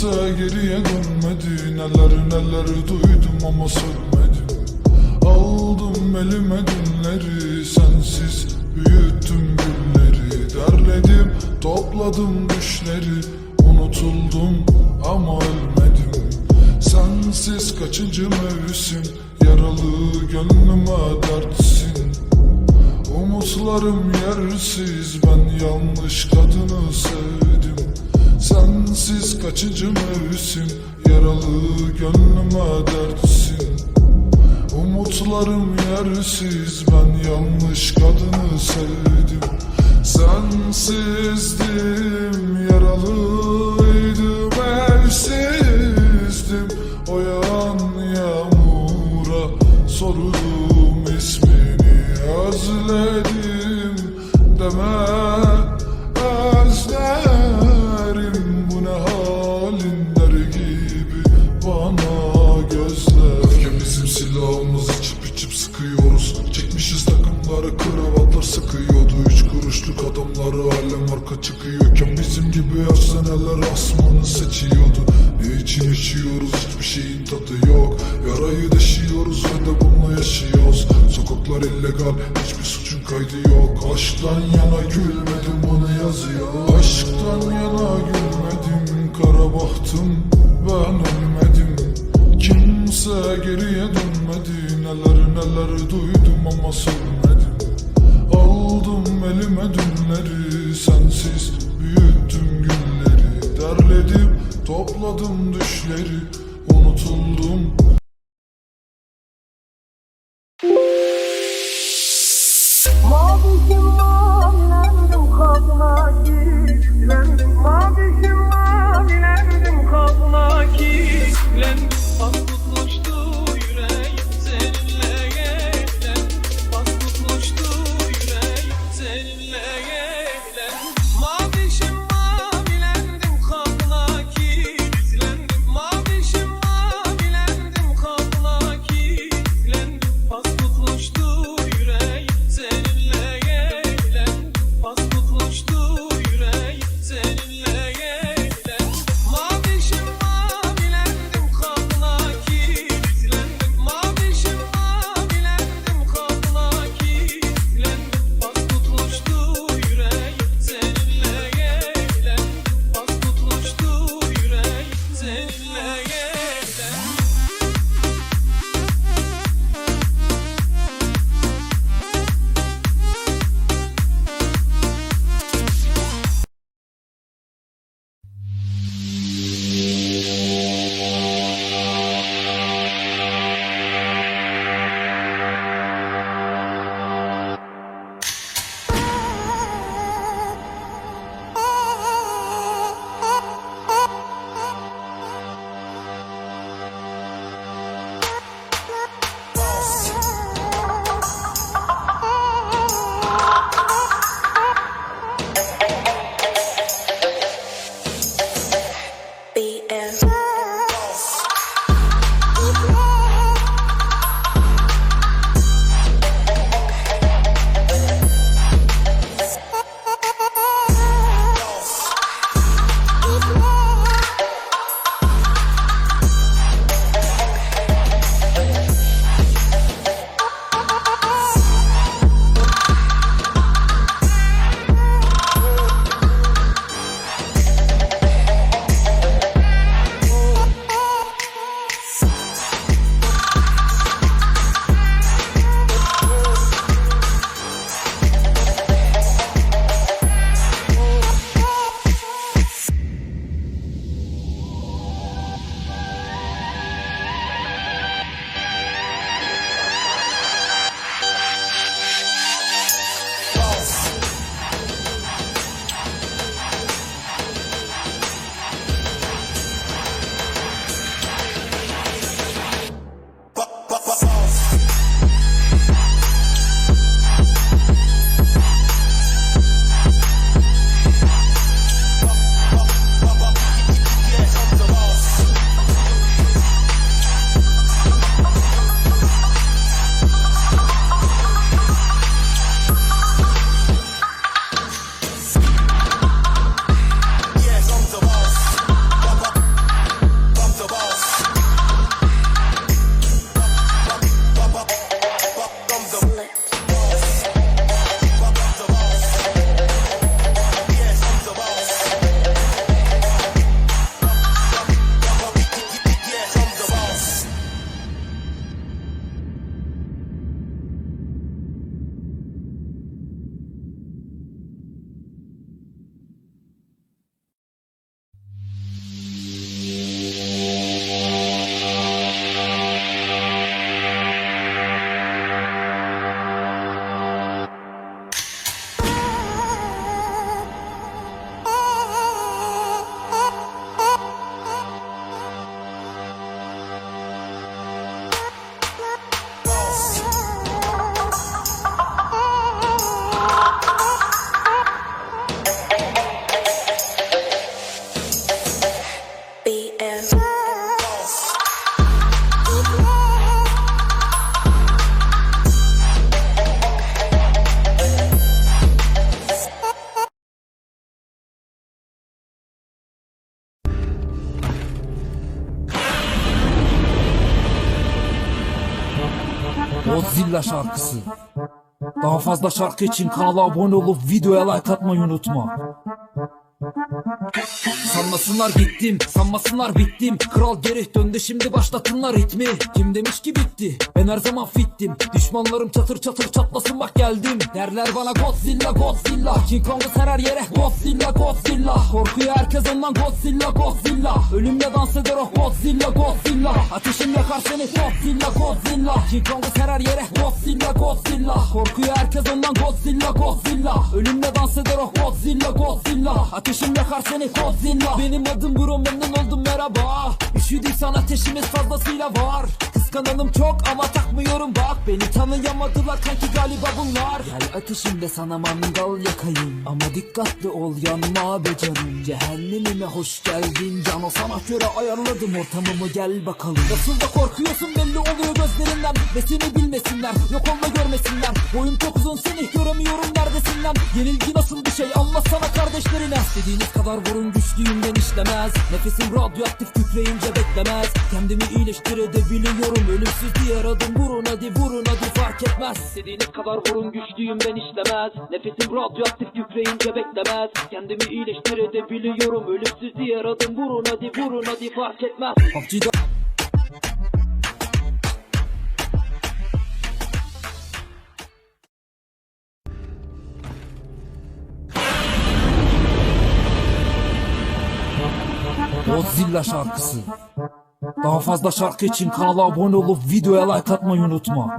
Kimse geriye dönmedi. Neler neler duydum ama sönmedim. Aldım elime dünleri Sensiz büyüttüm gülleri. Derledim topladım düşleri. Unutuldum ama ölmedim. Sensiz kaçıncı mevsim? Yaralı gönlüme dertsin Umutlarım yersiz. Ben yanlış kadını sevdim Sensiz kaçıncı mevsim? Yaralı gönlüme dertsin Umutlarım yersiz. Ben yanlış kadını sevdim. Sensizdim. Yaralıydım evsizdim. O yağan yağmura sordum ismini özledim. Deme özlerim adamları alem arka çıkıyorken Bizim gibi efsaneler asmanı seçiyordu. Ne için yaşıyoruz? Hiçbir şeyin tadı yok. Yarayı deşiyoruz ve de bununla yaşıyoruz. Sokaklar illegal hiçbir suçun kaydı yok. Aşktan yana gülmedim bunu yazıyor? Aşktan yana gülmedim kara bahtım ben ölmedim. Kimse geriye dönmedi Neler neler duydum ama sönmedim Aldım elime dünleri Sensiz büyüttüm gülleri Derledim topladım düşleri Unutuldum. Mavişim mavilendim kabına kilitlendim Mavişim mavilendim kabına kilitlendim Bas BL. Godzilla şarkısı. Daha fazla şarkı için kanala abone olup videoya like atmayı unutma. Sanmasınlar gittim, sanmasınlar bittim. Kral geri döndü şimdi başlatınlar ritmi. Kim demiş ki bitti, ben her zaman fittim. Düşmanlarım çatır çatır çatlasın bak geldim. Derler bana Godzilla, Godzilla. King Kong'u serer yere Godzilla, Godzilla. Korkuyor herkes ondan Godzilla, Godzilla. Ölümle dans eder o Godzilla, Godzilla. Ateşim yakar seni Godzilla, Godzilla. King Kong'u serer yere Godzilla, Godzilla. Korkuyor herkes ondan Godzilla, Godzilla. Ölümle dans eder o Godzilla, Godzilla. Ateşim yakar seni Godzilla Benim adım Bro memnun oldum merhaba. Üşüdüysen ateşimiz fazlasıyla var. Kıskananım çok ama takmıyorum bak. Beni tanıyamadılar kanki galiba bunlar. Gel ateşimde sana mangal yakayım. Ama dikkatli ol yanma be canım. Cehennemime hoş geldin Cano sana göre ayarladım. Ortamımı gel bakalım. Nasıl da korkuyorsun belli oluyor gözlerinden. Ve seni bilmesinler yok olma görmesinler. Boyum çok uzun seni göremiyorum neredesin lan? Yenilgi nasıl bir şey anlatsana kardeşlerine İstediğiniz kadar vurun güçlüyümden işlemez. Nefesim radyoaktif kükreyince beklemez. Kendimi iyileştirebiliyorum Ölümsüz diğer adım vurun hadi vurun hadi fark etmez. İstediğiniz kadar vurun güçlüyümden işlemez. Nefesim radyoaktif kükreyince beklemez. Kendimi iyileştirebiliyorum Ölümsüz diğer adım vurun hadi vurun hadi fark etmez Godzilla şarkısı. Daha fazla şarkı için kanala abone olup videoya like atmayı unutma.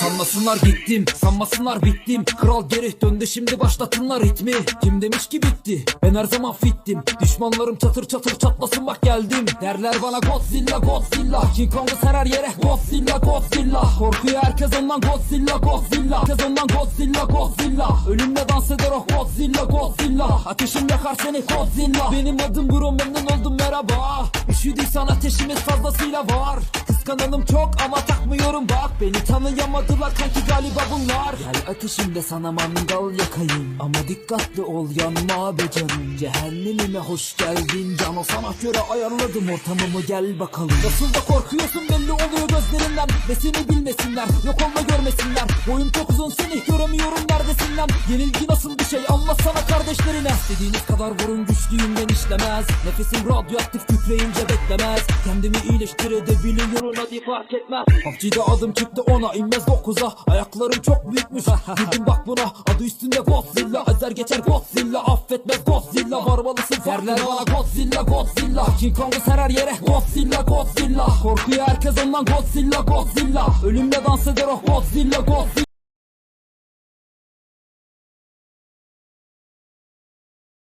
Sanmasınlar gittim, sanmasınlar bittim. Kral geri döndü şimdi başlatınlar ritmi. Kim demiş ki bitti, ben her zaman fittim. Düşmanlarım çatır çatır çatlasın bak geldim. Derler bana Godzilla, Godzilla. King Kong'u serer yere Godzilla, Godzilla. Korkuyor herkes ondan Godzilla, Godzilla. Herkes ondan Godzilla, Godzilla. Ölümle dans eder o Godzilla, Godzilla. Ateşim yakar seni Godzilla. Benim adım Bro memnun oldum merhaba. Üşüdüysen ateşimiz fazlasıyla var. Kıskananım çok ama takmıyorum bak. Beni tanıyamadılar kanki galiba bunlar. Gel ateşimde sana mangal yakayım. Ama dikkatli ol yanma be canım. Cehennemime hoş geldin. Cano sana göre ayarladım ortamımı gel bakalım. Nasıl da korkuyorsun belli oluyor gözlerinden. Ve seni bilmesinler yok olma görmesinler. Boyum çok uzun seni göremiyorum neredesin lan Yenilgi nasıl bir şey anlatsana kardeşlerine. İstediğiniz kadar vurun güçlüyümden işlemez. Nefesim radyoaktif kükreyince beklemez. Kendimi iyileştirebiliyorum hadi fark etmez. PUBG'de adım çıktı ona inmez dokuza. Ayaklarım çok büyükmüş. Gidin bak buna. Adı üstünde Godzilla. Ezer geçer Godzilla. Affetmez Godzilla. Varmalısın derler bana. Godzilla Godzilla. King Kong'u serer yere. Godzilla Godzilla. Korkuyor herkes ondan. Godzilla Godzilla. Ölümle dans eder o. Godzilla Godzilla